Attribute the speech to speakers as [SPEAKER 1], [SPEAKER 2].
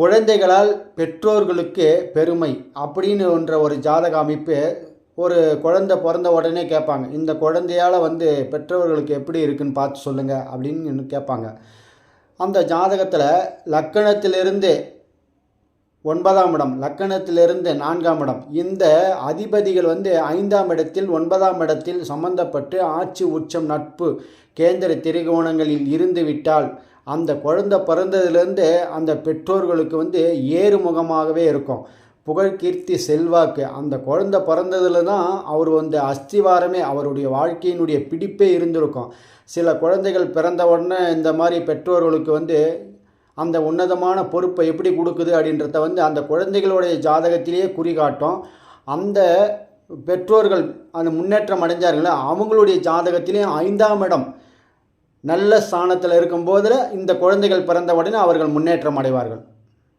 [SPEAKER 1] குழந்தைகளால் பெற்றோர்களுக்கு பெருமை அப்படின்னு ஒரு ஜாதக அமைப்பு ஒரு குழந்தை பிறந்த உடனே கேட்பாங்க இந்த குழந்தையால் வந்து பெற்றோர்களுக்கு எப்படி இருக்குன்னு பார்த்து சொல்லுங்கள் அப்படின்னு கேட்பாங்க. அந்த ஜாதகத்தில் லக்கணத்திலிருந்து ஒன்பதாம் இடம் லக்கணத்திலிருந்து நான்காம் இடம். இந்த அதிபதிகள் வந்து ஐந்தாம் இடத்தில் ஒன்பதாம் இடத்தில் சம்பந்தப்பட்டு ஆட்சி உச்சம் நட்பு கேந்திர திரிகோணங்களில் இருந்து விட்டால் அந்த குழந்தை பிறந்ததுலேருந்து அந்த பெற்றோர்களுக்கு வந்து ஏறுமுகமாகவே இருக்கும். புகழ் கீர்த்தி செல்வாக்கு. அந்த குழந்தை பிறந்ததில் தான் அவர் வந்து அஸ்திவாரமே அவருடைய வாழ்க்கையினுடைய பிடிப்பே இருந்திருக்கும். சில குழந்தைகள் பிறந்த உடனே இந்த மாதிரி பெற்றோர்களுக்கு வந்து அந்த உன்னதமான பொறுப்பை எப்படி கொடுக்குது அப்படின்றத வந்து அந்த குழந்தைகளுடைய ஜாதகத்திலேயே குறிகாட்டும். அந்த பெற்றோர்கள் அந்த முன்னேற்றம் அடைஞ்சார்கள்ல அவங்களுடைய ஜாதகத்திலேயும் ஐந்தாம் இடம் நல்ல ஸ்தானத்தில் இருக்கும்போதில் இந்த குழந்தைகள் பிறந்த உடனே அவர்கள் முன்னேற்றம் அடைவார்கள்.